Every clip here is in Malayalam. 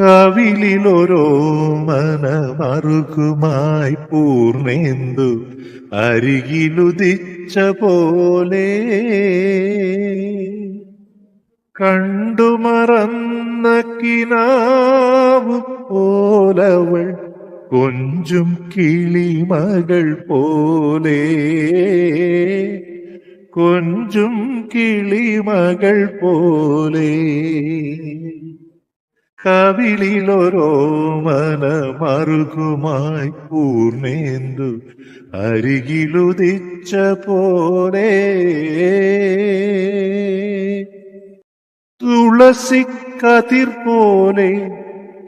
കവിളിലൊരോ മനമറുകുമായി പൂർണേന്ദു അരികിലുദിച്ച പോലെ. കണ്ടുമറന്ന കിനാവു പോലവൾ കൊഞ്ചും കിളിമകൾ പോലെ. കൊഞ്ചും കിളിമകൾ പോലെ. കവിളിലൊരോ മനമറുകുമായി പൂർണേന്ദു അരികിലുദിച്ച പോലെ. തുളസി കതിർ പോലെ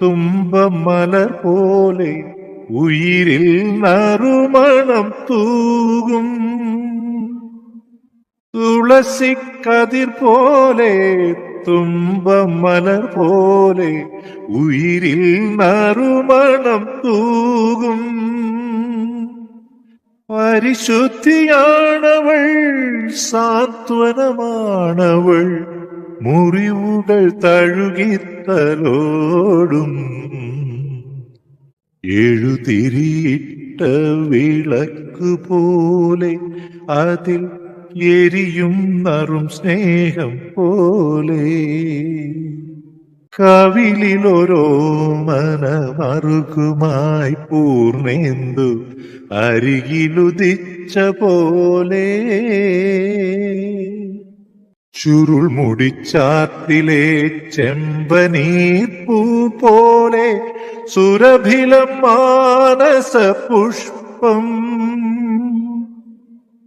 തുമ്പമലർ പോലെ ഉയിരിൽ നറുമണം തൂകും. തുളസി കതിർ പോലെ തുമ്പമലർ പോലെ ഉയിരിൽ നറുമണം തൂകും. പരിശുദ്ധിയാണവൾ സാന്ത്വനമാണവൾ മുറിവുകൾ തഴുകിത്തലോടും. എഴുതിരിയിട്ട വിളക്ക് പോലെ അതിൽ എരിയും നറും സ്നേഹം പോലെ. കവിളിലൊരോ മനമറുകുമായി പൂർണേന്ദു അരികിലുദിച്ച പോലെ. ചുരുൾ മുടിച്ചാത്തിലെ ചെമ്പനീപ്പൂ പോലെ. സുരഭിലം മാനസ പുഷ്പം.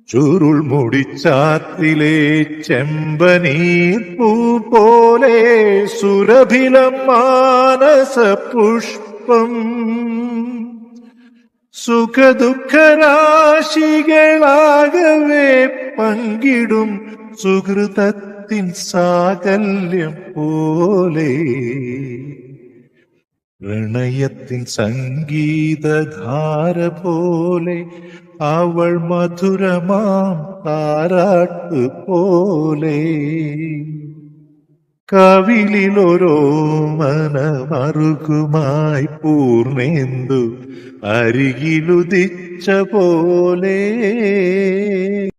ചുരുൾ മുടിച്ചാത്തിലെ ചെമ്പനീപ്പൂ പോലെ സുരഭിലം മാനസ പുഷ്പം. സുഖദുഃഖരാശികളാകവേ പങ്കിടും സുഹൃതത്തിൻ സാകല്യം പോലെ. പ്രണയത്തിൻ സംഗീതധാര പോലെ അവൾ മധുരമാം താരാട്ട് പോലെ. കവിളിലൊരോ മനമറുകുമായി പൂർണേന്ദു അരികിലുദിച്ച പോലെ.